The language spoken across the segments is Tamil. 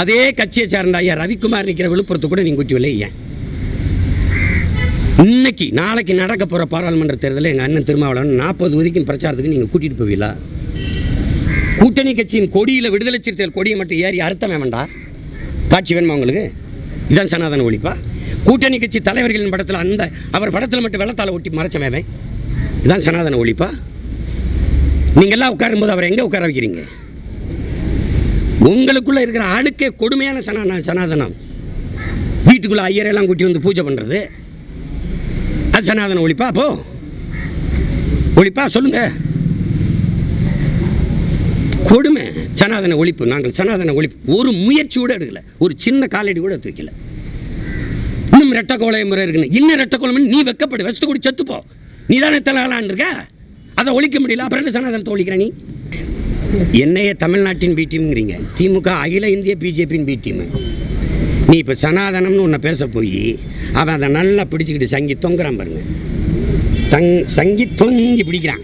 அதே கட்சியை சார்ந்த ஐயா ரவிக்குமார் நிற்கிற விழுப்புரத்து கூட நீங்கள் கூட்டி வரல ஏன் இன்னைக்கு நாளைக்கு நடக்க போகிற பாராளுமன்ற தேர்தலில் எங்கள் அண்ணன் திருமாவளவன் நாற்பது ஒதுக்கும் பிரச்சாரத்துக்கு நீங்கள் கூட்டிகிட்டு போவீங்களா? கூட்டணி கட்சியின் கொடியில் விடுதலை சிறுத்தைகள் கொடியை மட்டும் ஏறி அர்த்தம் வேண்டாம் காட்சி வேணுமா உங்களுக்கு? இதான் சனாதன ஒழிப்பா? கூட்டணி கட்சி தலைவர்களின் படத்தில் அந்த அவர் படத்தில் மட்டும் வெள்ளத்தால் ஒட்டி மறைச்சமேவே இதான் சனாதன ஒழிப்பா? நீங்கள் எல்லாம் உட்காரும்போது அவரை எங்கே உட்கார வைக்கிறீங்க? உங்களுக்குள்ளே இருக்கிற ஆளுக்கே கொடுமையான சனா சனாதனம். வீட்டுக்குள்ளே ஐயரெல்லாம் கூட்டி வந்து பூஜை பண்ணுறது அது சனாதனம் ஒழிப்பா அப்போ ஒழிப்பா சொல்லுங்க. கொடுமை சனாதன ஒழிப்பு. நாங்கள் சனாதன ஒழிப்பு. ஒரு முயற்சி கூட எடுக்கல. ஒரு சின்ன காலடி கூட எடுத்து வைக்கல இன்னும் ரெட்ட கோலை முறை இருக்குன்னு. இன்னும் ரெட்ட கோலம் நீ வெக்கப்படு. வசத்து கூடி செத்துப்போ. நீ தானே தலாலான் இருக்க? அதை ஒழிக்க முடியல. அப்புறம் என்ன சனாதனத்தை ஒழிக்கிற நீ? என்னைய தமிழ்நாட்டின் பி டீம்ங்கிறீங்க திமுக அகில இந்திய பிஜேபியின் பி டீம் நீ இப்போ சனாதனம்னு உன்னை பேச போய் அவன் அதை நல்லா பிடிச்சிக்கிட்டு சங்கி தொங்குறான் பாருங்க. தங் சங்கி தொங்கி பிடிக்கிறான்.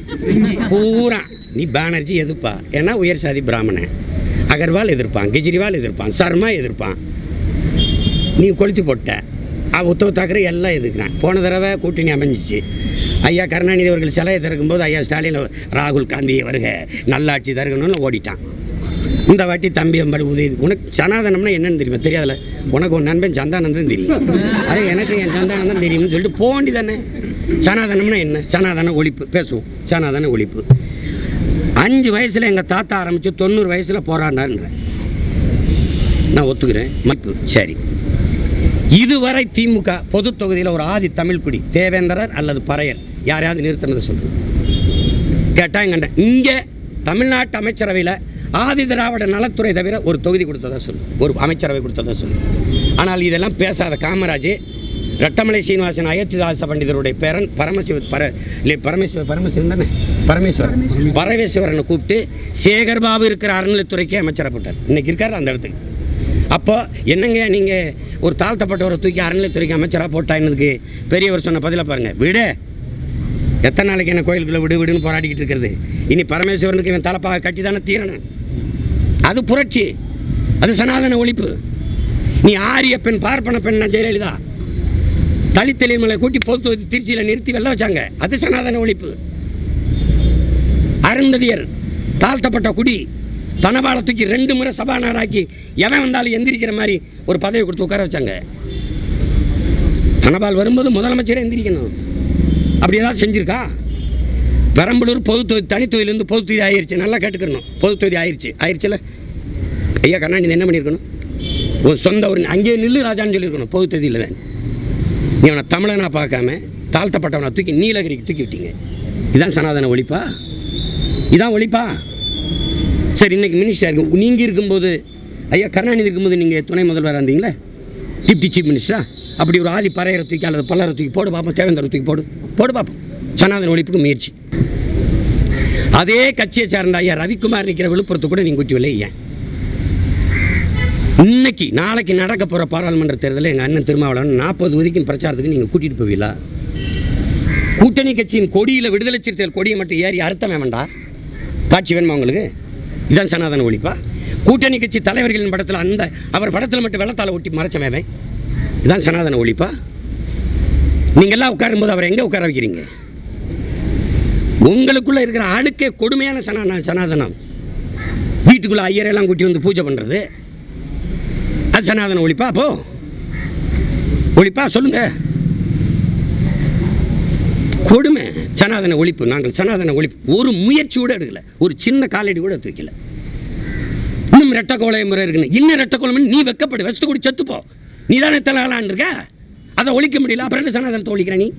பூரா. நீ பானர்ஜி எதிர்ப்பா. ஏன்னா உயர் சாதி பிராமணன். அகர்வால் எதிர்ப்பான் கெஜ்ரிவால் எதிர்ப்பான் சர்மா எதிர்ப்பான். நீ கொளுத்தி போட்ட. அவ உத்தவ் தாக்கரே எல்லாம் எதிர்க்கிறான். போன தடவை கூட்டணி அமைஞ்சிச்சு. ஐயா கருணாநிதி அவர்கள் சிலையை திறக்கும்போது ஐயா ஸ்டாலின் ராகுல் காந்தியை வருக நல்லாட்சி தருகணும்னு ஓடிட்டான். இந்த வாட்டி தம்பி அம்பாடு உதவி உனக்கு சனாதனம்னா என்னன்னு தெரியுமா? தெரியாதுல உனக்கு உன் நண்பன் சந்தானந்தன் தெரியும். அது எனக்கு என் சந்தானந்தன் தெரியும்னு சொல்லிட்டு போக வேண்டியதானே சனாதனம்னா என்ன? சனாதன ஒழிப்பு. பேசுவோம். சனாதன ஒழிப்பு. அஞ்சு வயசில் எங்கள் தாத்தா ஆரம்பித்து தொண்ணூறு வயசில் போராடினாருன்றேன் நான் ஒத்துக்கிறேன். மப்பு சரி. இதுவரை திமுக பொது தொகுதியில் ஒரு ஆதி தமிழ்குடி தேவேந்திரர் அல்லது பறையர். யாரையாவது நிறுத்தினதை சொல்லுங்க கேட்டால் கண்டேன் இங்கே தமிழ்நாட்டு அமைச்சரவையில் ஆதி திராவிட நலத்துறை தவிர ஒரு தொகுதி கொடுத்ததா சொல்லு. ஒரு அமைச்சரவை கொடுத்ததா சொல்லு. ஆனால் இதெல்லாம் பேசாத காமராஜ் ரட்டமலை சீனிவாசன் அயோத்திதாச பண்டிதருடைய பேரன் பரமசிவ பர இல்லை பரமேஸ்வர பரமசிவன் தானே? பரமேஸ்வரன். பரமேஸ்வரனை கூப்பிட்டு சேகர் பாபு இருக்கிற அறநிலைத்துறைக்கே அமைச்சராக போட்டார். இன்னைக்கு இருக்கார் அந்த இடத்துக்கு. அப்போ என்னங்க நீங்கள் ஒரு தாழ்த்தப்பட்டவரை தூக்கி அறநிலைத்துறைக்கு அமைச்சராக போட்டாயினதுக்கு பெரியவர் சொன்ன பதிலை பாருங்கள் விட எத்தனை நாளைக்கு என்ன கோயிலுக்குள்ளே விடு விடுன்னு போராடிக்கிட்டு இருக்கிறது? இனி பரமேஸ்வரனுக்கு இவன் தலைப்பாக கட்டி தானே தீரணும். அது புரட்சி. அது சனாதன ஒழிப்பு. நீ ஆரிய பெண் பார்ப்பன பெண் ஜெயலலிதா. தலித்தெளிமலை கூட்டி பொது திருச்சியில் நிறுத்தி வெள்ள வச்சாங்க. அது சனாதன ஒழிப்பு. அருந்ததியர் தாழ்த்தப்பட்ட குடி தனபால தூக்கி ரெண்டு முறை சபாநாயகராக்கி எவன் வந்தாலும் எந்திரிக்கிற மாதிரி ஒரு பதவி கொடுத்து உட்கார வச்சாங்க. தனபால் வரும்போது முதலமைச்சரே எந்திரிக்கணும். அப்படி ஏதாவது செஞ்சுருக்கா? பெரம்பலூர் பொது தொகுதி தனி தொகுதியிலேருந்து பொது தொகுதி ஆயிருச்சு. நல்லா கேட்டுக்கிறணும். பொது தொகுதி ஆயிருச்சு. ஐயா கருணாநிதி என்ன பண்ணியிருக்கணும் உன் சொந்த ஒரு அங்கேயே நில்லு ராஜான்னு சொல்லியிருக்கணும் பொது தொகுதியில் தான். நீ அவனை பார்க்காம தாழ்த்தப்பட்டவனை தூக்கி நீலகிரிக்கு தூக்கி விட்டீங்க. இதான் சனாதன ஒழிப்பா? இதான் ஒழிப்பா? சரி இன்னைக்கு மினிஸ்டர் இருக்கு. நீங்கள் இருக்கும்போது ஐயா கருணாநிதி இருக்கும்போது நீங்கள் துணை முதல்வராக இருந்தீங்களே? டிப்டி சீஃப் மினிஸ்டரா அப்படி ஒரு ஆதி பறையரை தூக்கி அல்லது பல்லரை தூக்கி போடு பார்ப்போம் தேவேந்தரை தூக்கி போடு. போடு பார்ப்போம் சனாதன ஒழிப்புக்கு முயற்சி. அதே கட்சியை சார்ந்த ஐயா ரவிக்குமார் நிற்கிற விழுப்புரத்து கூட நீங்கள் குட்டி வரல ஏன் இன்னைக்கு நாளைக்கு நடக்க போகிற பாராளுமன்ற தேர்தலில் எங்கள் அண்ணன் திருமாவளவன் நாற்பது ஒதுக்கும் பிரச்சாரத்துக்கு நீங்கள் கூட்டிகிட்டு போவீங்களா? கூட்டணி கட்சியின் கொடியில் விடுதலை சிறுத்தைகள் கொடியை மட்டும் ஏறி அர்த்தமே வேண்டாம். காட்சி வேணுமா உங்களுக்கு? இதான் சனாதன ஒழிப்பா? கூட்டணி கட்சி தலைவர்களின் படத்தில் அந்த அவர் படத்தில் மட்டும் வெள்ளத்தால் ஒட்டி மறைச்சமேவே இதான் சனாதன ஒழிப்பா? நீங்கள் எல்லாம் உட்காரும்போது அவரை எங்கே உட்கார வைக்கிறீங்க? உங்களுக்குள்ள இருக்கிற ஆளுக்கே கொடுமையான சனா சனாதனம். வீட்டுக்குள்ள ஐயரெல்லாம் கூட்டி வந்து பூஜை பண்ணுறது அது சனாதன ஒழிப்பா? அப்போ ஒழிப்பா? சொல்லுங்க. கொடுமை சனாதன ஒழிப்பு. நாங்கள் சனாதன ஒழிப்பு. ஒரு முயற்சி கூட எடுக்கல. ஒரு சின்ன காலடி கூட எடுத்து வைக்கல. இன்னும் ரெட்ட கோலை முறை இருக்குன்னு. இன்னும் ரெட்ட நீ வெக்கப்படு வசத்து கூடி செத்துப்போ. நீ தானே தலையாளான் இருக்க? அதை ஒழிக்க முடியல. அப்புறம் என்ன சனாதனத்தை ஒழிக்கிற நீ?